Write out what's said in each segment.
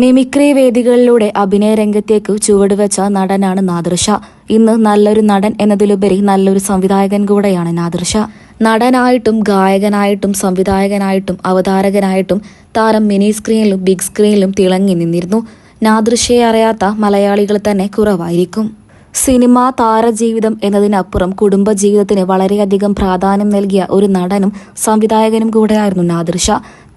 Mimicry വേദികളിലൂടെ അഭിനയ രംഗത്തേക്ക് ചുവടുവെച്ച നടനാണ് നാദൃഷ. ഇന്ന് നല്ലൊരു നടൻ എന്നതിലുപരി നല്ലൊരു സംവിധായകൻ കൂടെയാണ് നാദൃഷ. നടനായിട്ടും ഗായകനായിട്ടും സംവിധായകനായിട്ടും അവതാരകനായിട്ടും താരം മിനി സ്ക്രീനിലും ബിഗ് സ്ക്രീനിലും തിളങ്ങി നിന്നിരുന്നു. നാദൃശയെ അറിയാത്ത മലയാളികൾ തന്നെ കുറവായിരിക്കും. സിനിമാ താരജീവിതം എന്നതിനപ്പുറം കുടുംബജീവിതത്തിന് വളരെയധികം പ്രാധാന്യം നൽകിയ ഒരു നടനും സംവിധായകനും കൂടെയായിരുന്നു നാദൃശ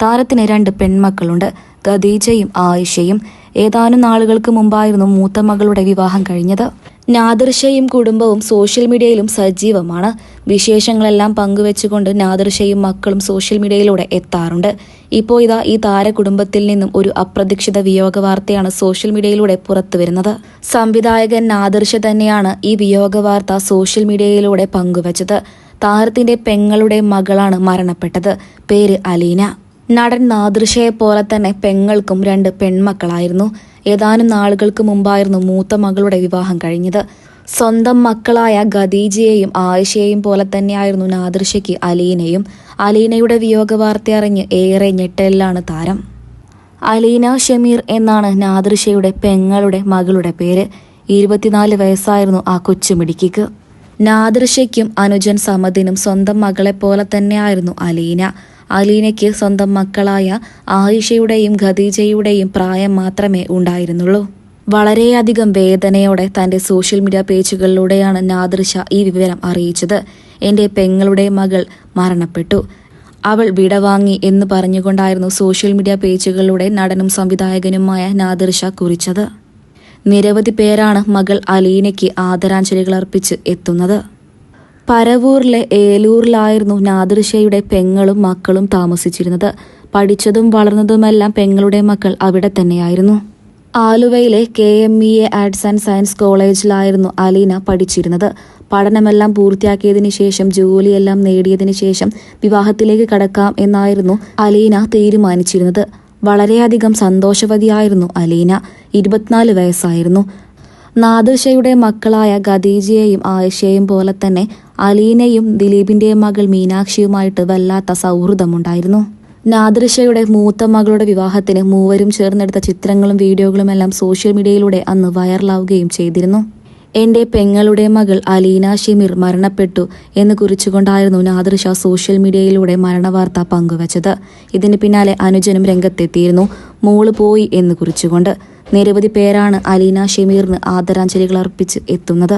താരത്തിന് രണ്ട് പെൺമക്കളുണ്ട്. ഖദീജയും ആയിഷയും ഏതാനും നാളുകൾക്ക് മുമ്പായിരുന്നു മൂത്ത മകളുടെ വിവാഹം കഴിഞ്ഞത്. നാദിർഷയും കുടുംബവും സോഷ്യൽ മീഡിയയിലും സജീവമാണ്. വിശേഷങ്ങളെല്ലാം പങ്കുവെച്ചുകൊണ്ട് നാദിർഷയും മക്കളും സോഷ്യൽ മീഡിയയിലൂടെ എത്താറുണ്ട്. ഇപ്പോൾ ഇതാ ഈ താര കുടുംബത്തിൽ നിന്നും ഒരു അപ്രതീക്ഷിത വിയോഗ വാർത്തയാണ് സോഷ്യൽ മീഡിയയിലൂടെ പുറത്തു വരുന്നത് സംവിധായകൻ നാദിർഷ തന്നെയാണ് ഈ വിയോഗ വാർത്ത സോഷ്യൽ മീഡിയയിലൂടെ പങ്കുവച്ചത്. താരത്തിന്റെ പെങ്ങളുടെ മകളാണ് മരണപ്പെട്ടത്. പേര് അലീന. നടൻ നാദൃശയെ പോലെ തന്നെ പെങ്ങൾക്കും രണ്ട് പെൺമക്കളായിരുന്നു. ഏതാനും നാളുകൾക്ക് മുമ്പായിരുന്നു മൂത്ത മകളുടെ വിവാഹം കഴിഞ്ഞത്. സ്വന്തം മക്കളായ ഖദീജയെയും ആയിഷയെയും പോലെ തന്നെയായിരുന്നു നാദൃശയ്ക്ക് അലീനയും. അലീനയുടെ വിയോഗ വാർത്ത അറിഞ്ഞ് ഏറെ ഞെട്ടലിലാണ് താരം. അലീന ഷമീർ എന്നാണ് നാദൃശയുടെ പെങ്ങളുടെ മകളുടെ പേര്. ഇരുപത്തിനാല് വയസ്സായിരുന്നു ആ കൊച്ചുമിടിക്കിക്ക്. നാദൃശയ്ക്കും അനുജൻ സമദിനും സ്വന്തം മകളെ പോലെ തന്നെയായിരുന്നു അലീന. അലീനയ്ക്ക് സ്വന്തം മക്കളായ ആയിഷയുടെയും ഖദീജയുടെയും പ്രായം മാത്രമേ ഉണ്ടായിരുന്നുള്ളൂ. വളരെയധികം വേദനയോടെ തന്റെ സോഷ്യൽ മീഡിയ പേജുകളിലൂടെയാണ് നാദൃശ ഈ വിവരം അറിയിച്ചത്. എന്റെ പെങ്ങളുടെ മകൾ മരണപ്പെട്ടു. അവൾ വിടവാങ്ങി എന്ന് പറഞ്ഞുകൊണ്ടായിരുന്നു സോഷ്യൽ മീഡിയ പേജുകളിലൂടെ നടനും സംവിധായകനുമായ നാദൃശ കുറിച്ചത്. നിരവധി പേരാണ് മകൾ അലീനയ്ക്ക് ആദരാഞ്ജലികൾ അർപ്പിച്ച് എത്തുന്നത്. പരവൂരിലെ ഏലൂരിലായിരുന്നു നാദൃശയുടെ പെങ്ങളും മക്കളും താമസിച്ചിരുന്നത്. പഠിച്ചതും വളർന്നതുമെല്ലാം പെങ്ങളുടെ മക്കൾ അവിടെ തന്നെയായിരുന്നു. ആലുവയിലെ K M E A arts and science കോളേജിലായിരുന്നു Aleena പഠിച്ചിരുന്നത്. പഠനമെല്ലാം പൂർത്തിയാക്കിയതിനു ശേഷം ജോലിയെല്ലാം നേടിയതിനു ശേഷം വിവാഹത്തിലേക്ക് കടക്കാം എന്നായിരുന്നു അലീന തീരുമാനിച്ചിരുന്നത്. വളരെയധികം സന്തോഷവതിയായിരുന്നു അലീന. ഇരുപത്തിനാല് വയസ്സായിരുന്നു. നാദിർഷയുടെ മക്കളായ ഖദീജയെയും ആയിഷയെയും പോലെ തന്നെ അലീനയും ദിലീപിന്റെ മകൾ മീനാക്ഷിയുമായിട്ട് വല്ലാത്ത സൗഹൃദമുണ്ടായിരുന്നു. നാദിർഷയുടെ മൂത്ത മകളുടെ വിവാഹത്തിന് മൂവരും ചേർന്നെടുത്ത ചിത്രങ്ങളും വീഡിയോകളും എല്ലാം സോഷ്യൽ മീഡിയയിലൂടെ അന്ന് വൈറലാവുകയും ചെയ്തിരുന്നു. എന്റെ പെങ്ങളുടെ മകൾ അലീന ഷിമിർ മരണപ്പെട്ടു എന്ന് കുറിച്ചുകൊണ്ടായിരുന്നു നാദിർഷ സോഷ്യൽ മീഡിയയിലൂടെ മരണവാർത്ത പങ്കുവച്ചത്. ഇതിന് പിന്നാലെ അനുജനും രംഗത്തെത്തിയിരുന്നു. മോൾ പോയി എന്ന് കുറിച്ചുകൊണ്ട് നിരവധി പേരാണ് അലീന ഷമീറിന് ആദരാഞ്ജലികൾ അർപ്പിച്ച് എത്തുന്നത്